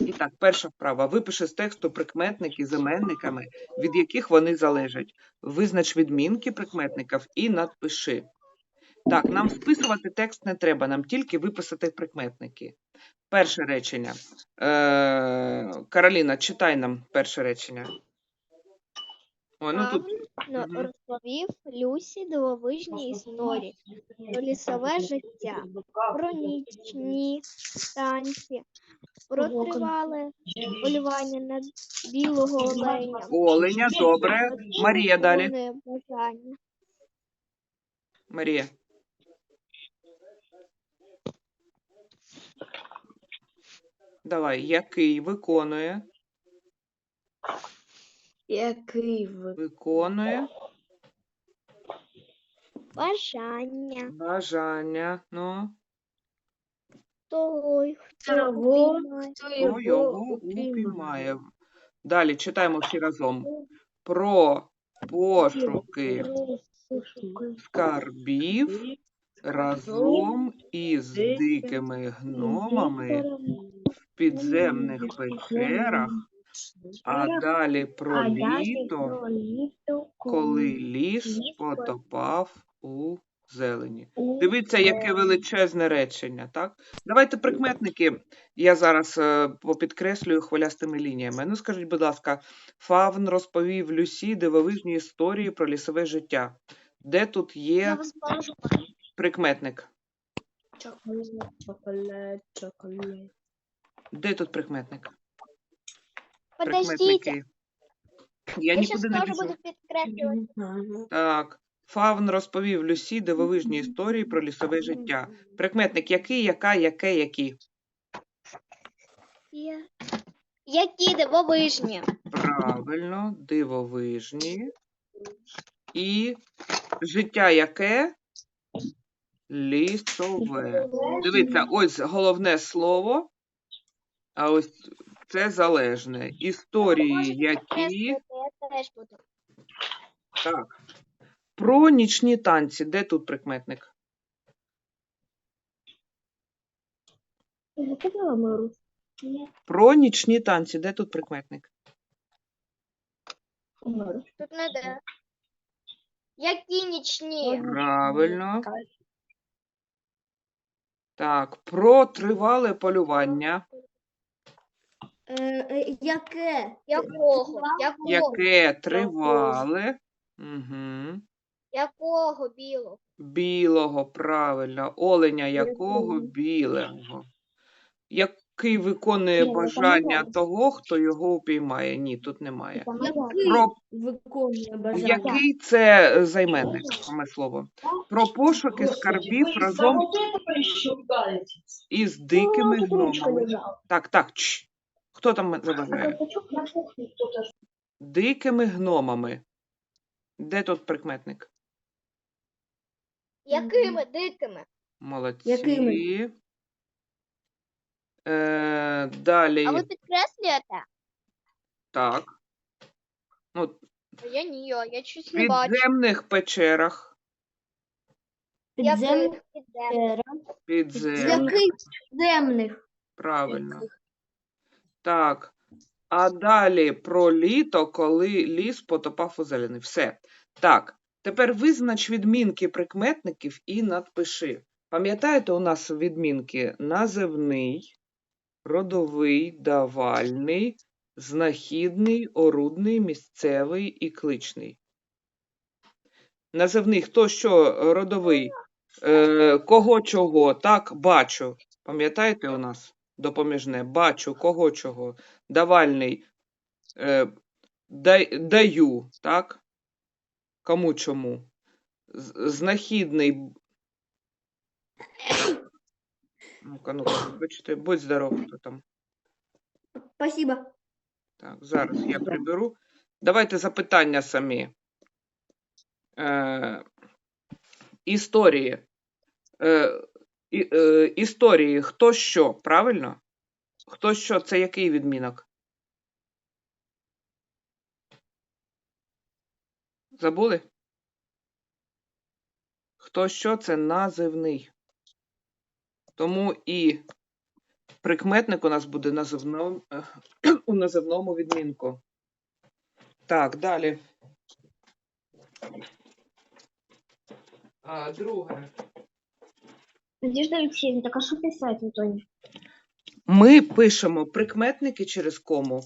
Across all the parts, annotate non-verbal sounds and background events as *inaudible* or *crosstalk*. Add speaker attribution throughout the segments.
Speaker 1: І так, перша вправа. Випиши з тексту прикметники з іменниками, від яких вони залежать. Визнач відмінки прикметників і надпиши. Так, нам списувати текст не треба, нам тільки виписати прикметники. Перше речення. Е, Кароліна, читай нам перше речення. Ой, ну тут.
Speaker 2: Розповів Люсі дивовижні історії про лісове життя, про нічні танці, про тривале полювання на білого оленя.
Speaker 1: оленя, добре. Марія далі.
Speaker 2: Бажання.
Speaker 1: Марія. Давай, який виконує,
Speaker 3: Який
Speaker 1: виконує
Speaker 2: Бажання
Speaker 1: бажання. Ну,
Speaker 2: той, хто
Speaker 3: Того,
Speaker 2: обіймає
Speaker 3: хто
Speaker 1: хто
Speaker 3: його
Speaker 1: його
Speaker 3: упіймає?
Speaker 1: упіймає. Далі читаємо всі разом. Про пошуки скарбів разом із дикими гномами в підземних печерах, а далі про літо, коли ліс потопав у зелені. Дивіться, яке величезне речення, так? Давайте прикметники. Я зараз е, попідкреслюю хвилястими лініями. Ну, скажіть, будь ласка, Фавн розповів Люсі дивовижні історії про лісове життя. Де тут є прикметник?
Speaker 3: Чоколад, чоколад, чоколад.
Speaker 1: Де тут прикметник?
Speaker 2: Подождите.
Speaker 1: Я
Speaker 2: я
Speaker 1: нікуди не біжу.
Speaker 2: буду підкреслювати.
Speaker 1: Так. Фавн розповів Люсі дивовижні історії про лісове життя. Прикметник який, яка, яке, які.
Speaker 2: Я- Які дивовижні.
Speaker 1: Правильно, дивовижні. І життя яке? Лісове. Дивіться, ось головне слово, а ось це залежне. Історії які. Так. Про нічні танці. Де тут прикметник? Про нічні танці. Де тут прикметник?
Speaker 2: Тут не де. Які нічні?
Speaker 1: Правильно. Так, про тривале полювання.
Speaker 3: Е, Яке?
Speaker 2: Якого? Якого?
Speaker 1: Яке тривале. Угу.
Speaker 2: Якого білого?
Speaker 1: Білого, правильно. Оленя якого білого. Який виконує
Speaker 3: Ні, ну,
Speaker 1: бажання того, хто його упіймає. Ні, тут немає.
Speaker 3: Який
Speaker 1: Про
Speaker 3: виконує бажання?
Speaker 1: який це е, займенник, саме слово. Про пошуки скарбів разом із дикими гномами. Так, так, чш. Хто там заважає? Дикими гномами. Де тут прикметник?
Speaker 2: Якими дикими?
Speaker 1: Молодці.
Speaker 3: Якими?
Speaker 1: Е, далі.
Speaker 2: А ви підкреслюєте?
Speaker 1: Так. Ну,
Speaker 2: А Я ні, я
Speaker 1: в
Speaker 2: щось не бачу.
Speaker 1: підземних печерах.
Speaker 3: Підземних
Speaker 2: Яких підземних?
Speaker 1: Підземних.
Speaker 3: Яких підземних?
Speaker 1: Правильно. Так. А далі про літо, коли ліс потопав у зелені. Все. Так. Тепер визнач відмінки прикметників і надпиши. Пам'ятаєте, у нас відмінки називний, родовий, давальний, знахідний, орудний, місцевий і кличний. Називний хто що родовий? Е, кого чого? Так, бачу. Пам'ятаєте у нас допоміжне? Бачу, кого чого. Давальний. Е, дай, даю, так? Кому чому? Знахідний. Ну-ка, ну-ка, вибачте, будь здоров, хто там.
Speaker 3: Спасибо.
Speaker 1: Так, зараз я приберу. Давайте запитання самі. Е, історії. Е, е, історії. Хто що, правильно? Хто що, це який відмінок? Забули? Хто що, це називний. Тому і Прикметник у нас буде називном, *clears throat* у називному відмінку. Так, далі. А, друге.
Speaker 3: Надежда Алексеевна, так а что писать, Антоне?
Speaker 1: Ми пишемо прикметники через кому,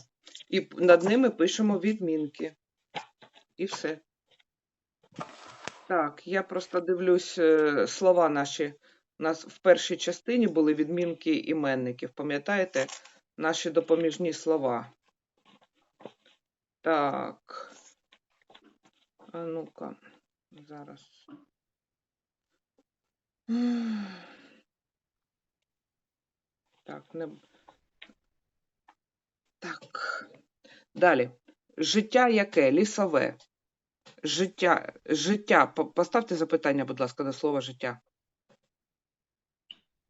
Speaker 1: і над ними пишемо відмінки. І все. Так, я просто дивлюсь е, слова наші. У нас в першій частині були відмінки іменників. Пам'ятаєте наші допоміжні слова? Так. А ну-ка, зараз. Так, не. Так. Далі. Життя яке? Лісове. Життя. Життя. Поставте запитання, будь ласка, до слова життя.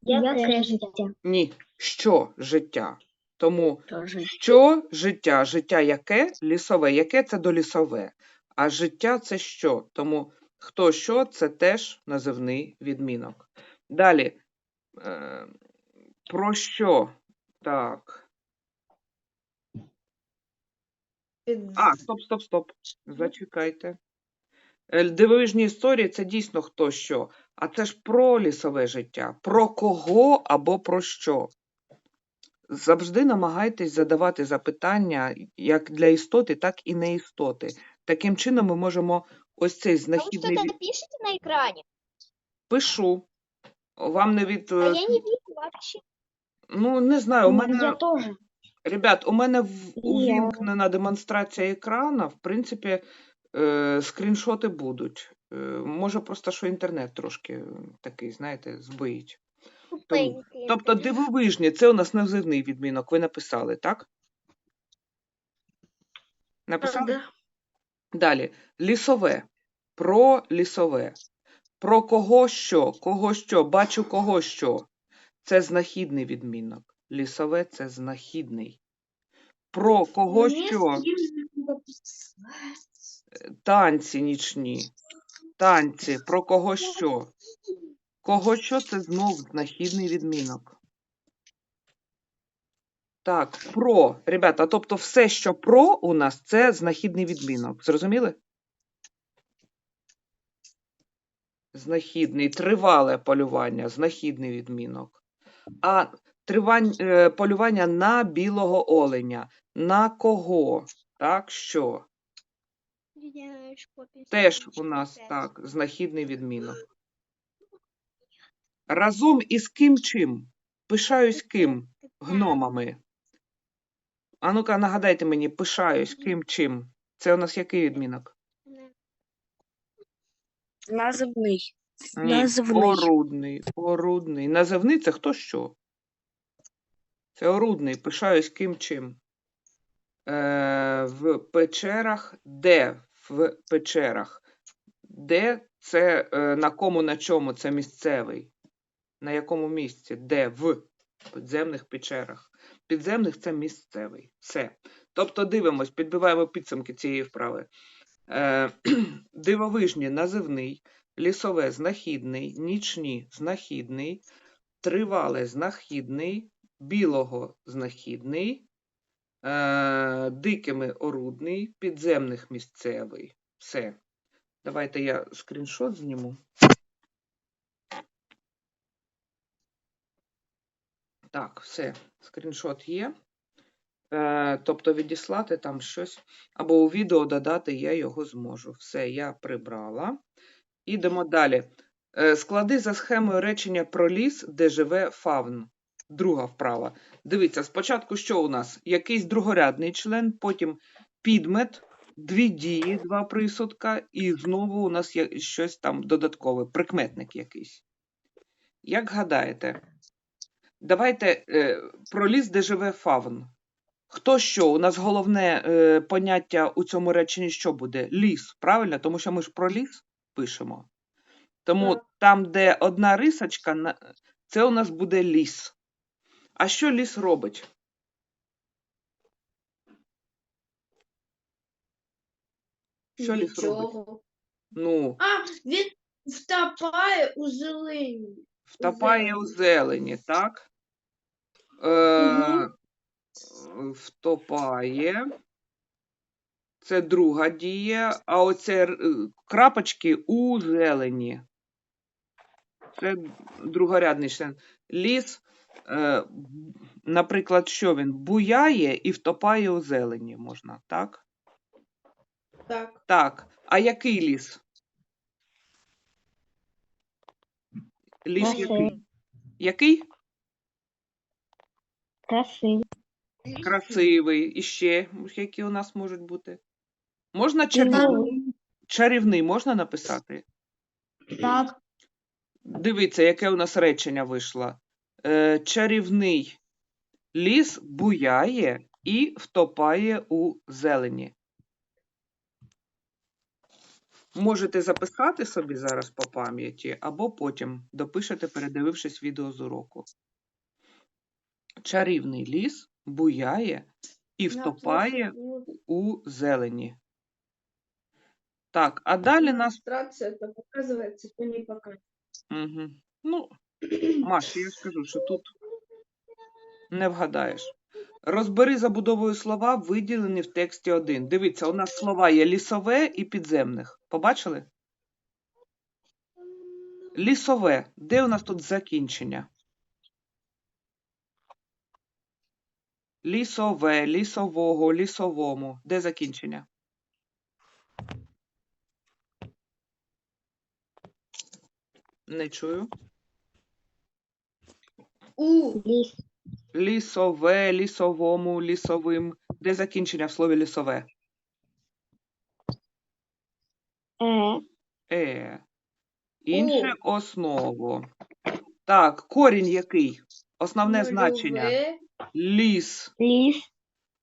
Speaker 3: Яке життя?
Speaker 1: Ні. Що життя? Тому
Speaker 3: Тоже.
Speaker 1: що життя? Життя яке? Лісове. Яке це до лісове? А життя це що? Тому хто що це теж називний відмінок. Далі. Е, про що? Так. А, стоп, стоп, стоп. Зачекайте. Е, Дивовижні історії це дійсно хто що. А це ж про лісове життя. Про кого або про що. Завжди намагайтесь задавати запитання як для істоти, так і неістоти. Таким чином ми можемо ось цей знахідний
Speaker 2: что-то
Speaker 1: від...
Speaker 2: пишете на экране?
Speaker 1: пишу. Вам не від.
Speaker 2: А
Speaker 1: е,
Speaker 2: я не вижу вообще.
Speaker 1: Ну, не знаю, у мене.
Speaker 3: Я тоже.
Speaker 1: Ребят, у мене увімкнена демонстрація екрана. В принципі, е, скріншоти будуть. Е, може, просто що інтернет трошки е, такий, знаєте, збоїть. Тобто дивовижні, це у нас називний відмінок. Ви написали, так? Написали? Далі. Лісове. Про лісове. Про кого що? Кого що? Бачу кого що. Це знахідний відмінок. Лісове це знахідний. Про кого що? Танці нічні. Танці. Про кого що? Кого що це знов знахідний відмінок. Так, про. Ребята, тобто все, що про у нас, це знахідний відмінок. Зрозуміли? Знахідний, тривале полювання, знахідний відмінок. А тривань, е, полювання на білого оленя. На кого? Так, що? Теж у нас так, знахідний відмінок. Разом із ким чим? Пишаюсь ким? Гномами. А ну-ка, нагадайте мені, пишаюсь ким чим? Це у нас який відмінок?
Speaker 4: Називний.
Speaker 1: Ні,
Speaker 4: Називний.
Speaker 1: орудний, орудний. Називний це хто що? Це орудний, пишаюсь ким чим. Е, в печерах, де в печерах? Де це е, на кому, на чому? Це місцевий. На якому місці? Де? В підземних печерах. Підземних це місцевий. Все. Тобто дивимось, підбиваємо підсумки цієї вправи. Е, *clears throat* дивовижні називний, лісове знахідний, нічні знахідний, тривале знахідний, білого знахідний, е, дикими орудний, підземних місцевий. Все. Давайте я скріншот зніму. Так, все, скріншот є. Е, тобто відіслати там щось, або у відео додати я його зможу. Все, я прибрала. Ідемо далі. Е, склади за схемою речення про ліс, де живе фавн. Друга вправа. Дивіться, спочатку що у нас? Якийсь другорядний член, потім підмет, дві дії, два присудка, і знову у нас є щось там додаткове, прикметник якийсь. Як гадаєте? Давайте е, про ліс, де живе фавн. Хто що? У нас головне е, поняття у цьому реченні що буде? Ліс, правильно? Тому що ми ж про ліс пишемо. Тому
Speaker 3: Так.
Speaker 1: там, де одна рисочка, це у нас буде ліс. А що ліс робить? Що ліс робить? Ну,
Speaker 5: А, він втопає у зелені.
Speaker 1: Втопає у
Speaker 5: зелені.
Speaker 1: так? Е, втопає. Це друга дія, а оце е, крапочки у зелені. Це другорядний член. Ліс, е, наприклад, що він? Буяє і втопає у зелені можна, так?
Speaker 4: Так.
Speaker 1: Так. А який ліс? Ліс який? Який?
Speaker 3: Красивий.
Speaker 1: Красивий. І ще які у нас можуть бути? Можна чарівний? Чарівний можна написати?
Speaker 3: Так.
Speaker 1: Дивіться, яке у нас речення вийшло. Е, чарівний ліс буяє і втопає у зелені. Можете записати собі зараз по пам'яті, або потім допишете, передивившись відео з уроку. Чарівний ліс буяє і втопає у зелені. Так, а далі нас
Speaker 4: то показується, то не показує.
Speaker 1: Угу. Ну, Маш, я скажу, що тут не вгадаєш. Розбери забудовою слова, виділені в тексті 1. Дивіться, у нас слова є лісове і підземних. Побачили? Лісове. Де у нас тут закінчення? Лісове, лісового, лісовому. Де закінчення? Не чую.
Speaker 4: У.
Speaker 3: Ліс.
Speaker 1: Лісове, лісовому, лісовим. Де закінчення в слові лісове?
Speaker 3: Е.
Speaker 1: Е. Інше основу. Так, корінь який? Основне значення. Ліс.
Speaker 3: Ліс.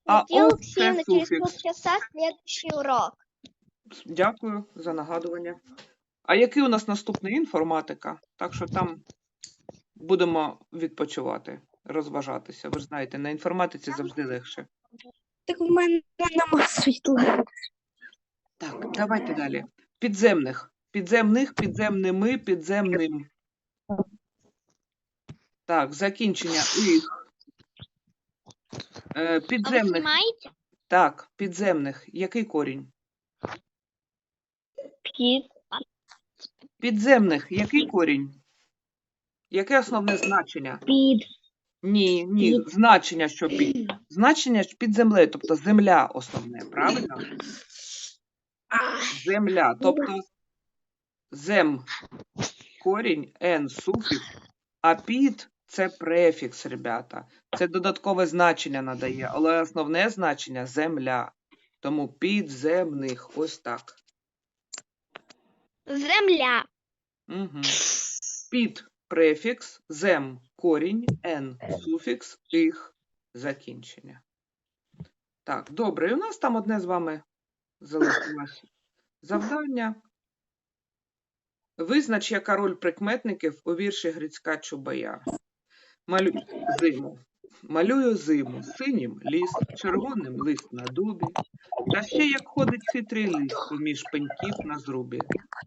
Speaker 1: А
Speaker 2: Надія
Speaker 1: ок
Speaker 2: Олексіївна, через
Speaker 1: суфікс.
Speaker 2: полчаса следующий урок.
Speaker 1: Дякую за нагадування. А який у нас наступний інформатика? Так що там будемо відпочивати, розважатися. Ви ж знаєте, на інформатиці завжди легше.
Speaker 3: Так в мене нема світла.
Speaker 1: Так, давайте далі. Підземних. Підземних, підземними, підземним. Так, закінчення їх. Е, підземних. Так, підземних. Який корінь?
Speaker 3: Під.
Speaker 1: Підземних. Який корінь? Яке основне значення?
Speaker 3: Під.
Speaker 1: Ні, ні, значення, що під. Значення що під землею, тобто земля основне, правильно? Земля, тобто зем корінь, н суфікс, а під це префікс, ребята. Це додаткове значення надає, але основне значення земля. Тому підземних, ось так.
Speaker 2: Земля.
Speaker 1: Угу. Під префікс, зем корінь, н суфікс, їх закінчення. Так, добре, і у нас там одне з вами залишилось завдання. Визнач, яка роль прикметників у вірші Грицька Чубая. Малю... Зиму. Малюю зиму, синім ліс, червоним лист на дубі, та ще як ходить хитрий лист поміж пеньків на зрубі.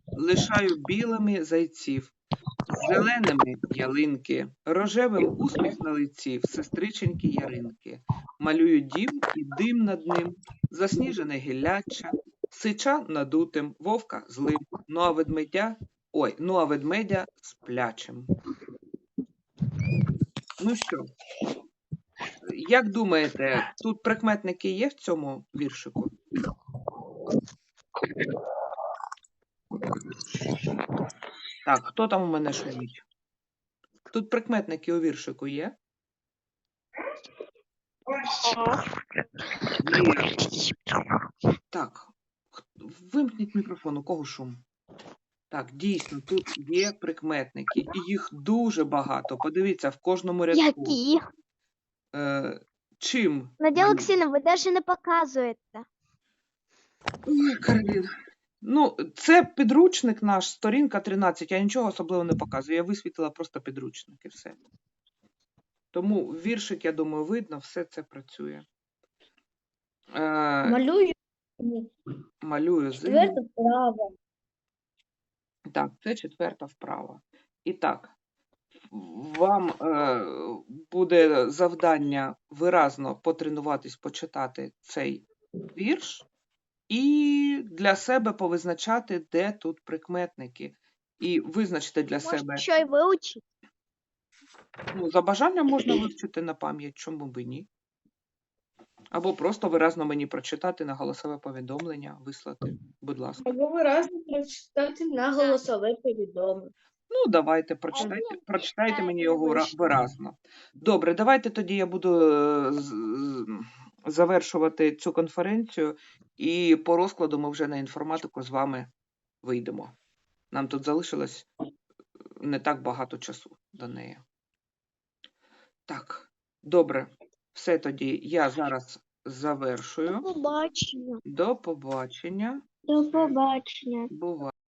Speaker 1: Лишаю білими зайців, зеленими ялинки, рожевим усміх на лиці, в сестриченьки яринки. Малюю дім і дим над ним, засніжене гілляча, сича надутим, вовка злим, ну а ведмедя, ой, ну а ведмедя сплячим. Ну що, як думаєте, тут прикметники є в цьому віршику? Так, хто там у мене шумить? Тут прикметники у віршику є? Є. Так, вимкніть мікрофон, у кого шум? Так, дійсно, тут є прикметники, і їх дуже багато. Подивіться, в кожному рядку.
Speaker 2: Які?
Speaker 1: Е, чим?
Speaker 2: Надія? Олексійовна, ви навіть не показуєте.
Speaker 1: Ой, Каролін. Ну, це підручник наш, сторінка 13. Я нічого особливо не показую. Я висвітила просто підручник і все. Тому віршик, я думаю, видно, все це працює. Е,
Speaker 3: Малюю.
Speaker 1: малюю зиму.
Speaker 3: Четверте вправо.
Speaker 1: Так, це четверта вправа. І так, вам е, буде завдання виразно потренуватись, почитати цей вірш і для себе повизначати, де тут прикметники. І визначити для
Speaker 2: Може,
Speaker 1: себе.
Speaker 2: що й вивчити?
Speaker 1: Ну, за бажанням можна вивчити на пам'ять, чому б і ні. Або просто виразно мені прочитати на голосове повідомлення, вислати, будь ласка.
Speaker 4: Або виразно прочитати на голосове повідомлення.
Speaker 1: Ну, давайте, прочитайте, прочитайте мені його виразно. Добре, давайте тоді я буду е, завершувати цю конференцію, і по розкладу ми вже на інформатику з вами вийдемо. Нам тут залишилось не так багато часу до неї. Так, добре. Все тоді я зараз завершую.
Speaker 2: Побачення.
Speaker 1: До побачення.
Speaker 3: До побачення.
Speaker 1: Бувай.